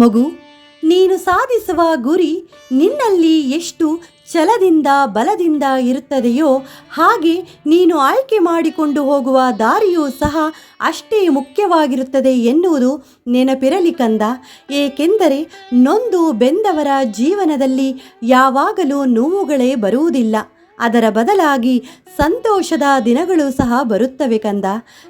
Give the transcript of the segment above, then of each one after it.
ಮಗು, ನೀನು ಸಾಧಿಸುವ ಗುರಿ ನಿನ್ನಲ್ಲಿ ಎಷ್ಟು ಛಲದಿಂದ, ಬಲದಿಂದ ಇರುತ್ತದೆಯೋ ಹಾಗೆ ನೀನು ಆಯ್ಕೆ ಮಾಡಿಕೊಂಡು ಹೋಗುವ ದಾರಿಯೂ ಸಹ ಅಷ್ಟೇ ಮುಖ್ಯವಾಗಿರುತ್ತದೆ ಎನ್ನುವುದು ನೆನಪಿರಲಿ ಕಂದ. ಏಕೆಂದರೆ ನೊಂದು ಬೆಂದವರ ಜೀವನದಲ್ಲಿ ಯಾವಾಗಲೂ ನೋವುಗಳೇ ಬರುವುದಿಲ್ಲ. ಅದರ ಬದಲಾಗಿ ಸಂತೋಷದ ದಿನಗಳು ಸಹ ಬರುತ್ತವೆ ಕಂದ.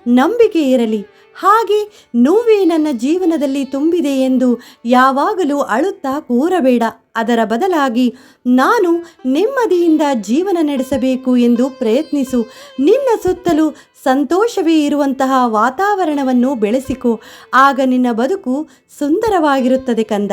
ನಂಬಿಕೆ ಇರಲಿ. ಹಾಗೆ ನೋವೇ ನನ್ನ ಜೀವನದಲ್ಲಿ ತುಂಬಿದೆ ಎಂದು ಯಾವಾಗಲೂ ಅಳುತ್ತಾ ಕೂರಬೇಡ. ಅದರ ಬದಲಾಗಿ ನಾನು ನೆಮ್ಮದಿಯಿಂದ ಜೀವನ ನಡೆಸಬೇಕು ಎಂದು ಪ್ರಯತ್ನಿಸು. ನಿನ್ನ ಸುತ್ತಲೂ ಸಂತೋಷವೇ ಇರುವಂತಹ ವಾತಾವರಣವನ್ನು ಬೆಳೆಸಿಕೊ. ಆಗ ನಿನ್ನ ಬದುಕು ಸುಂದರವಾಗಿರುತ್ತದೆ ಕಂದ.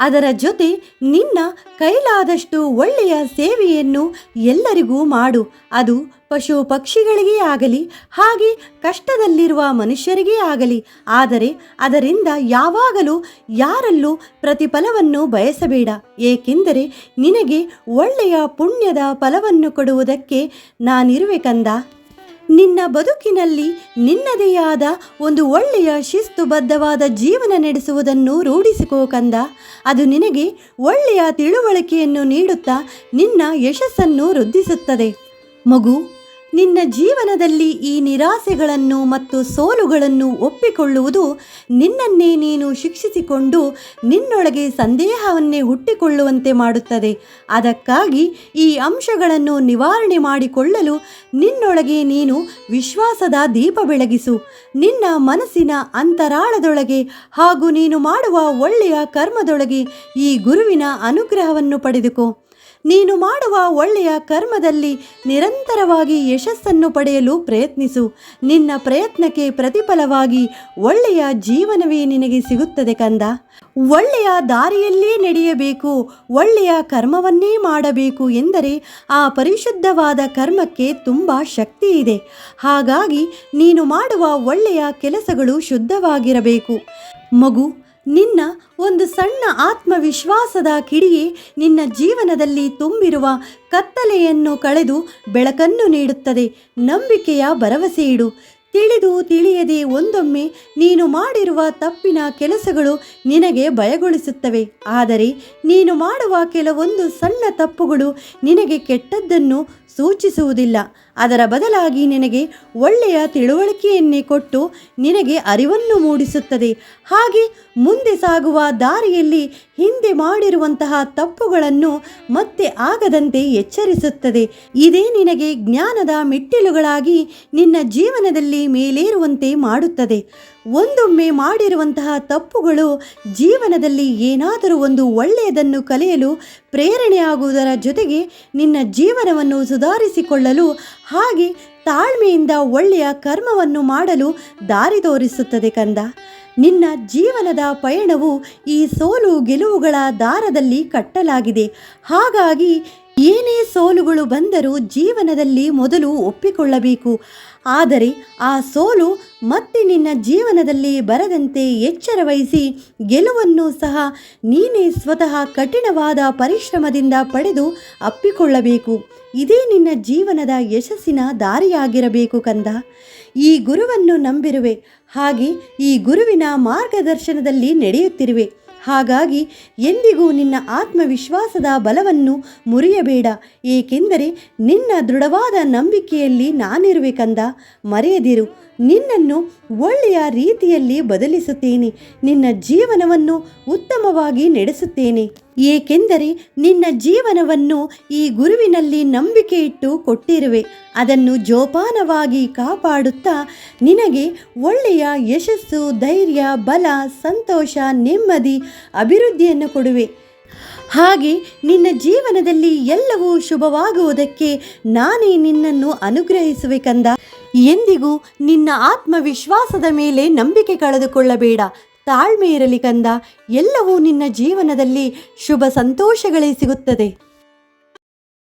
ಅದರ ಜೊತೆ ನಿನ್ನ ಕೈಲಾದಷ್ಟು ಒಳ್ಳೆಯ ಸೇವೆಯನ್ನು ಎಲ್ಲರಿಗೂ ಮಾಡು. ಅದು ಪಶು ಪಕ್ಷಿಗಳಿಗೆ ಆಗಲಿ, ಹಾಗೆ ಕಷ್ಟದಲ್ಲಿರುವ ಮನುಷ್ಯರಿಗೇ ಆಗಲಿ. ಆದರೆ ಅದರಿಂದ ಯಾವಾಗಲೂ ಯಾರಲ್ಲೂ ಪ್ರತಿಫಲವನ್ನು ಬಯಸಬೇಡ. ಏಕೆಂದರೆ ನಿನಗೆ ಒಳ್ಳೆಯ ಪುಣ್ಯದ ಫಲವನ್ನು ಕೊಡುವುದಕ್ಕೆ ನಾನಿರುವೆ ಕಂದ. ನಿನ್ನ ಬದುಕಿನಲ್ಲಿ ನಿನ್ನದೇ ಆದ ಒಂದು ಒಳ್ಳೆಯ ಶಿಸ್ತುಬದ್ಧವಾದ ಜೀವನ ನಡೆಸುವುದನ್ನು ರೂಢಿಸಿಕೋ ಕಂದ. ಅದು ನಿನಗೆ ಒಳ್ಳೆಯ ತಿಳುವಳಿಕೆಯನ್ನು ನೀಡುತ್ತಾ ನಿನ್ನ ಯಶಸ್ಸನ್ನು ವೃದ್ಧಿಸುತ್ತದೆ. ಮಗು ನಿನ್ನ ಜೀವನದಲ್ಲಿ ಈ ನಿರಾಸೆಗಳನ್ನು ಮತ್ತು ಸೋಲುಗಳನ್ನು ಒಪ್ಪಿಕೊಳ್ಳುವುದು ನಿನ್ನನ್ನೇ ನೀನು ಶಿಕ್ಷಿಸಿಕೊಂಡು ನಿನ್ನೊಳಗೆ ಸಂದೇಹವನ್ನೇ ಹುಟ್ಟಿಕೊಳ್ಳುವಂತೆ ಮಾಡುತ್ತದೆ. ಅದಕ್ಕಾಗಿ ಈ ಅಂಶಗಳನ್ನು ನಿವಾರಣೆ ಮಾಡಿಕೊಳ್ಳಲು ನಿನ್ನೊಳಗೆ ನೀನು ವಿಶ್ವಾಸದ ದೀಪ ಬೆಳಗಿಸು. ನಿನ್ನ ಮನಸ್ಸಿನ ಅಂತರಾಳದೊಳಗೆ ಹಾಗೂ ನೀನು ಮಾಡುವ ಒಳ್ಳೆಯ ಕರ್ಮದೊಳಗೆ ಈ ಗುರುವಿನ ಅನುಗ್ರಹವನ್ನು ಪಡೆದುಕೋ. ನೀನು ಮಾಡುವ ಒಳ್ಳೆಯ ಕರ್ಮದಲ್ಲಿ ನಿರಂತರವಾಗಿ ಯಶಸ್ಸನ್ನು ಪಡೆಯಲು ಪ್ರಯತ್ನಿಸು. ನಿನ್ನ ಪ್ರಯತ್ನಕ್ಕೆ ಪ್ರತಿಫಲವಾಗಿ ಒಳ್ಳೆಯ ಜೀವನವೇ ನಿನಗೆ ಸಿಗುತ್ತದೆ ಕಂದ. ಒಳ್ಳೆಯ ದಾರಿಯಲ್ಲೇ ನಡೆಯಬೇಕು, ಒಳ್ಳೆಯ ಕರ್ಮವನ್ನೇ ಮಾಡಬೇಕು ಎಂದರೆ ಆ ಪರಿಶುದ್ಧವಾದ ಕರ್ಮಕ್ಕೆ ತುಂಬ ಶಕ್ತಿ ಇದೆ. ಹಾಗಾಗಿ ನೀನು ಮಾಡುವ ಒಳ್ಳೆಯ ಕೆಲಸಗಳು ಶುದ್ಧವಾಗಿರಬೇಕು. ಮಗು ನಿನ್ನ ಒಂದು ಸಣ್ಣ ಆತ್ಮವಿಶ್ವಾಸದ ಕಿಡಿಯೇ ನಿನ್ನ ಜೀವನದಲ್ಲಿ ತುಂಬಿರುವ ಕತ್ತಲೆಯನ್ನು ಕಳೆದು ಬೆಳಕನ್ನು ನೀಡುತ್ತದೆ. ನಂಬಿಕೆಯ ಭರವಸೆ ಇಡು. ತಿಳಿದು ತಿಳಿಯದೆ ಒಂದೊಮ್ಮೆ ನೀನು ಮಾಡಿರುವ ತಪ್ಪಿನ ಕೆಲಸಗಳು ನಿನಗೆ ಭಯಗೊಳಿಸುತ್ತವೆ. ಆದರೆ ನೀನು ಮಾಡುವ ಕೆಲವೊಂದು ಸಣ್ಣ ತಪ್ಪುಗಳು ನಿನಗೆ ಕೆಟ್ಟದ್ದನ್ನು ಸೂಚಿಸುವುದಿಲ್ಲ. ಅದರ ಬದಲಾಗಿ ನಿನಗೆ ಒಳ್ಳೆಯ ತಿಳುವಳಿಕೆಯನ್ನೇ ಕೊಟ್ಟು ನಿನಗೆ ಅರಿವನ್ನು ಮೂಡಿಸುತ್ತದೆ. ಹಾಗೆ ಮುಂದೆ ಸಾಗುವ ದಾರಿಯಲ್ಲಿ ಹಿಂದೆ ಮಾಡಿರುವಂತಹ ತಪ್ಪುಗಳನ್ನು ಮತ್ತೆ ಆಗದಂತೆ ಎಚ್ಚರಿಸುತ್ತದೆ. ಇದೇ ನಿನಗೆ ಜ್ಞಾನದ ಮೆಟ್ಟಿಲುಗಳಾಗಿ ನಿನ್ನ ಜೀವನದಲ್ಲಿ ಮೇಲೇರುವಂತೆ ಮಾಡುತ್ತದೆ. ಒಂದೊಮ್ಮೆ ಮಾಡಿರುವಂತಹ ತಪ್ಪುಗಳು ಜೀವನದಲ್ಲಿ ಏನಾದರೂ ಒಂದು ಒಳ್ಳೆಯದನ್ನು ಕಲಿಯಲು ಪ್ರೇರಣೆಯಾಗುವುದರ ಜೊತೆಗೆ ನಿನ್ನ ಜೀವನವನ್ನು ಸುಧಾರಿಸಿಕೊಳ್ಳಲು ಹಾಗೆ ತಾಳ್ಮೆಯಿಂದ ಒಳ್ಳೆಯ ಕರ್ಮವನ್ನು ಮಾಡಲು ದಾರಿ ತೋರಿಸುತ್ತದೆ ಕಂದ. ನಿನ್ನ ಜೀವನದ ಪಯಣವು ಈ ಸೋಲು ಗೆಲುವುಗಳ ದಾರದಲ್ಲಿ ಕಟ್ಟಲಾಗಿದೆ. ಹಾಗಾಗಿ ಏನೇ ಸೋಲುಗಳು ಬಂದರೂ ಜೀವನದಲ್ಲಿ ಮೊದಲು ಒಪ್ಪಿಕೊಳ್ಳಬೇಕು. ಆದರೆ ಆ ಸೋಲು ಮತ್ತೆ ನಿನ್ನ ಜೀವನದಲ್ಲಿ ಬರದಂತೆ ಎಚ್ಚರ ವಹಿಸಿ ಗೆಲುವನ್ನು ಸಹ ನೀನೇ ಸ್ವತಃ ಕಠಿಣವಾದ ಪರಿಶ್ರಮದಿಂದ ಪಡೆದು ಅಪ್ಪಿಕೊಳ್ಳಬೇಕು. ಇದೇ ನಿನ್ನ ಜೀವನದ ಯಶಸ್ಸಿನ ದಾರಿಯಾಗಿರಬೇಕು ಕಂದ. ಈ ಗುರುವನ್ನು ನಂಬಿರುವೆ. ಹಾಗೆ ಈ ಗುರುವಿನ ಮಾರ್ಗದರ್ಶನದಲ್ಲಿ ನಡೆಯುತ್ತಿರುವೆ. ಹಾಗಾಗಿ ಎಂದಿಗೂ ನಿನ್ನ ಆತ್ಮವಿಶ್ವಾಸದ ಬಲವನ್ನು ಮುರಿಯಬೇಡ. ಏಕೆಂದರೆ ನಿನ್ನ ದೃಢವಾದ ನಂಬಿಕೆಯಲ್ಲಿ ನಾನಿರುವೆಕಂದ ಮರೆಯದಿರು, ನಿನ್ನನ್ನು ಒಳ್ಳೆಯ ರೀತಿಯಲ್ಲಿ ಬದಲಿಸುತ್ತೇನೆ. ನಿನ್ನ ಜೀವನವನ್ನು ಉತ್ತಮವಾಗಿ ನಡೆಸುತ್ತೇನೆ. ಏಕೆಂದರೆ ನಿನ್ನ ಜೀವನವನ್ನು ಈ ಗುರುವಿನಲ್ಲಿ ನಂಬಿಕೆ ಇಟ್ಟು ಕೊಟ್ಟಿರುವೆ. ಅದನ್ನು ಜೋಪಾನವಾಗಿ ಕಾಪಾಡುತ್ತಾ ನಿನಗೆ ಒಳ್ಳೆಯ ಯಶಸ್ಸು, ಧೈರ್ಯ, ಬಲ, ಸಂತೋಷ, ನೆಮ್ಮದಿ, ಅಭಿವೃದ್ಧಿಯನ್ನು ಕೊಡುವೆ. ಹಾಗೆ ನಿನ್ನ ಜೀವನದಲ್ಲಿ ಎಲ್ಲವೂ ಶುಭವಾಗುವುದಕ್ಕೆ ನಾನೇ ನಿನ್ನನ್ನು ಅನುಗ್ರಹಿಸುವೆ ಕಂದ. ಎಂದಿಗೂ ನಿನ್ನ ಆತ್ಮವಿಶ್ವಾಸದ ಮೇಲೆ ನಂಬಿಕೆ ಕಳೆದುಕೊಳ್ಳಬೇಡ. ತಾಳ್ಮೆ ಇರಲಿ ಕಂದ ಎಲ್ಲವೂ ನಿನ್ನ ಜೀವನದಲ್ಲಿ ಶುಭ ಸಂತೋಷಗಳೇ ಸಿಗುತ್ತದೆ.